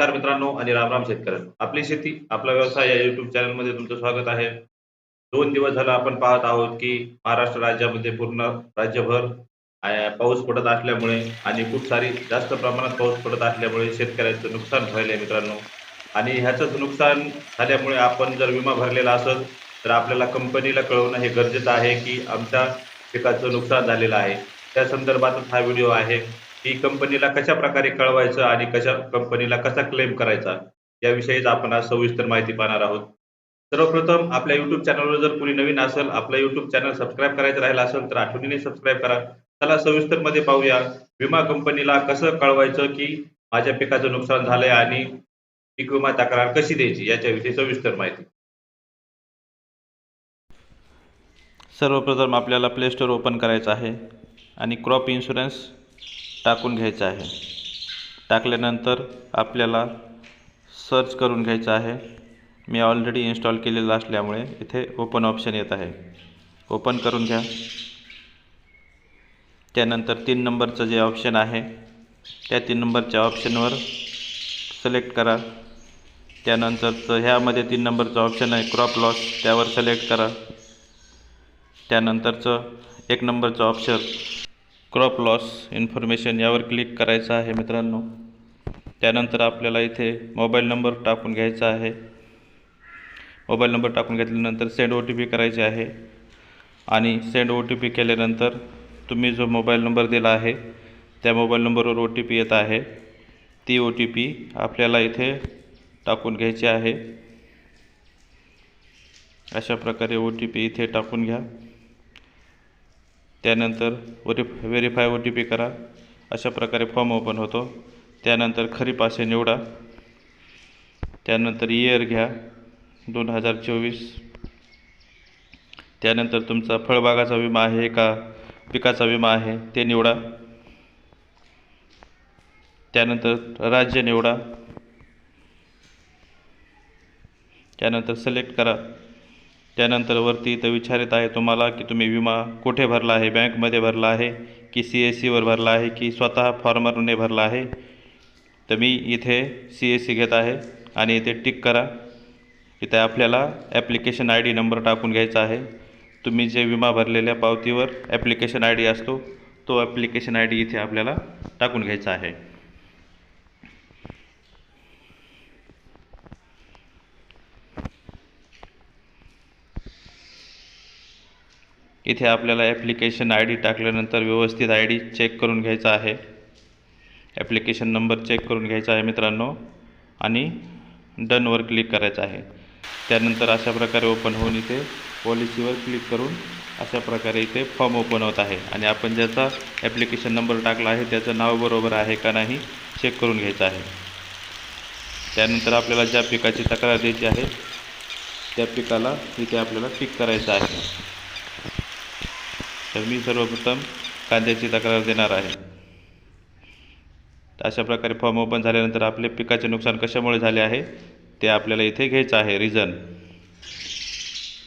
नमस्कार मित्रांनो आणि रामराम शेतकऱ्यांनो. आपली शेती आपला व्यवसाय या युट्यूब चॅनलमध्ये तुमचं स्वागत आहे. दोन दिवस झालं आपण पाहत आहोत की महाराष्ट्र राज्यामध्ये पूर्ण राज्यभर पाऊस पडत असल्यामुळे आणि खूप सारी जास्त प्रमाणात पाऊस पडत असल्यामुळे शेतकऱ्यांचं नुकसान व्हायलंय मित्रांनो. आणि ह्याचंच नुकसान झाल्यामुळे आपण जर विमा भरलेला असेल तर आपल्याला कंपनीला कळवणं हे गरजेचं आहे की आमच्या पिकाचं नुकसान झालेलं आहे. त्या संदर्भातच हा व्हिडिओ आहे. की कंपनीला कशा प्रकारे कळवायचं आणि कशा कंपनीला कसा क्लेम करायचा याविषयीच आपण आज सविस्तर माहिती पाहणार आहोत. सर्वप्रथम आपल्या युट्यूब चॅनलवर जर कोणी नवीन असेल आपलं युट्यूब चॅनल सबस्क्राईब करायचं राहिलं असेल तर आठवणीने सबस्क्राईब करा. चला सविस्तरमध्ये पाहूया विमा कंपनीला कसं कळवायचं की माझ्या पिकाचं नुकसान झालंय आणि पीक विमा तक्रार कशी द्यायची याच्याविषयी सविस्तर माहिती. सर्वप्रथम आपल्याला प्ले स्टोअर ओपन करायचं आहे आणि क्रॉप इन्शुरन्स टाकून घ्यायचं आहे. टाकल्यानंतर आपल्याला सर्च करून घ्यायचं आहे. मी ऑलरेडी इन्स्टॉल केलेलं असल्यामुळे इथे ओपन ऑप्शन येत आहे. ओपन करून घ्या. त्यानंतर तीन नंबरचं जे ऑप्शन आहे त्या तीन नंबरच्या ऑप्शनवर सिलेक्ट करा. त्यानंतरचं ह्यामध्ये तीन नंबरचं ऑप्शन आहे क्रॉप लॉस त्यावर सिलेक्ट करा. त्यानंतरचं एक नंबरचं ऑप्शन क्रॉप लॉस इन्फॉर्मेशन यावर क्लिक करायचं आहे मित्रांनो. त्यानंतर आपल्याला इथे मोबाईल नंबर टाकून घ्यायचा आहे. मोबाईल नंबर टाकून घेतल्यानंतर सेंड ओ टी पी करायचे आहे. आणि सेंड ओ टी पी केल्यानंतर तुम्ही जो मोबाईल नंबर दिला आहे त्या मोबाईल नंबरवर ओ टी पी येत आहे. ती ओ टी पी आपल्याला इथे टाकून घ्यायची आहे. अशा प्रकारे ओ टी पी इथे टाकून घ्या. त्यानंतर वरीफ व्हेरीफाय ओ टी पी करा. अशा प्रकारे फॉर्म ओपन होतो. त्यानंतर खरीप असे निवडा. त्यानंतर इयर घ्या. दोन हजार चोवीस. त्यानंतर तुमचा फळबागाचा विमा आहे का? पिकाचा विमा आहे ते निवडा. त्यानंतर राज्य निवडा. त्यानंतर सिलेक्ट करा. त्यानंतर वरती इथं विचारित आहे तुम्हाला की तुम्ही विमा कुठे भरला आहे? बँकमध्ये भरला आहे की सी एस सीवर भरला आहे की स्वतः फॉर्मरने भरला आहे? तर मी इथे सी एस सी घेत आहे आणि इथे टिक करा. इथे आपल्याला ॲप्लिकेशन आय डी नंबर टाकून घ्यायचा आहे. तुम्ही जे विमा भरलेल्या पावतीवर ॲप्लिकेशन आय डी असतो तो ॲप्लिकेशन आय डी इथे आपल्याला टाकून घ्यायचा आहे. इथे आपल्याला ॲप्लिकेशन आय डी टाकल्यानंतर व्यवस्थित आय डी चेक करून घ्यायचा आहे. ॲप्लिकेशन नंबर चेक करून घ्यायचा आहे मित्रांनो. आणि डनवर क्लिक करायचं आहे. त्यानंतर अशा प्रकारे ओपन होऊन इथे पॉलिसीवर क्लिक करून अशा प्रकारे इथे फॉर्म ओपन होत आहे. आणि आपण ज्याचा ॲप्लिकेशन नंबर टाकला आहे त्याचं नाव बरोबर आहे का नाही चेक करून घ्यायचं आहे. त्यानंतर आपल्याला ज्या पिकाची तक्रार द्यायची आहे त्या पिकाला इथे आपल्याला पिक करायचं आहे. तर मी सर्वप्रथम कांद्याची तक्रार देणार आहे. तर अशा प्रकारे फॉर्म ओपन झाल्यानंतर आपले पिकाचे नुकसान कशामुळे झाले आहे ते आपल्याला इथे घ्यायचं आहे रिझन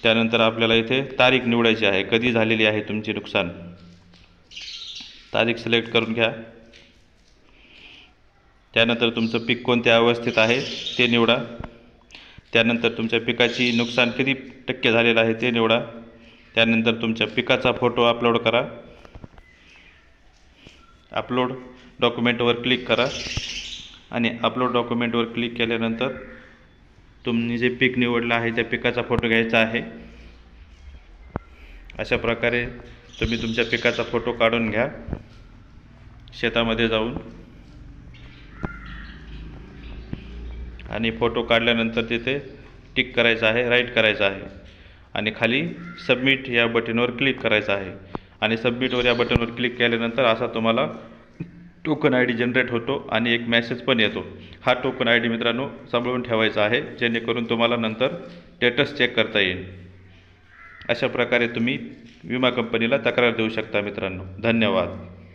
त्यानंतर आपल्याला इथे तारीख निवडायची आहे कधी झालेली आहे तुमची नुकसान. तारीख सिलेक्ट करून घ्या. त्यानंतर तुमचं पीक कोणत्या अवस्थेत आहे ते निवडा. त्यानंतर तुमच्या पिकाची नुकसान किती टक्के झालेलं आहे ते निवडा. त्यानंतर तुमच्या पिकाचा फोटो अपलोड करा. अपलोड डॉक्युमेंटवर क्लिक करा. आणि अपलोड डॉक्युमेंटवर क्लिक केल्यानंतर तुम्ही जे पीक निवडलं आहे त्या पिकाचा फोटो घ्यायचा आहे. अशा प्रकारे तुम्ही तुमच्या पिकाचा फोटो काढून घ्या. शेतामध्ये जाऊन. आणि फोटो काढल्यानंतर तिथे टिक करायचं आहे राईट करायचं आहे. आणि खाली सबमिट या बटनवर क्लिक करायचं आहे. आणि सबमिटवर या बटनवर क्लिक केल्यानंतर असा तुम्हाला टोकन आय डी जनरेट होतो आणि एक मॅसेज पण येतो. हा टोकन आय डी मित्रांनो सांभाळून ठेवायचा आहे जेणेकरून तुम्हाला नंतर स्टेटस चेक करता येईल. अशा प्रकारे तुम्ही विमा कंपनीला तक्रार देऊ शकता मित्रांनो. धन्यवाद.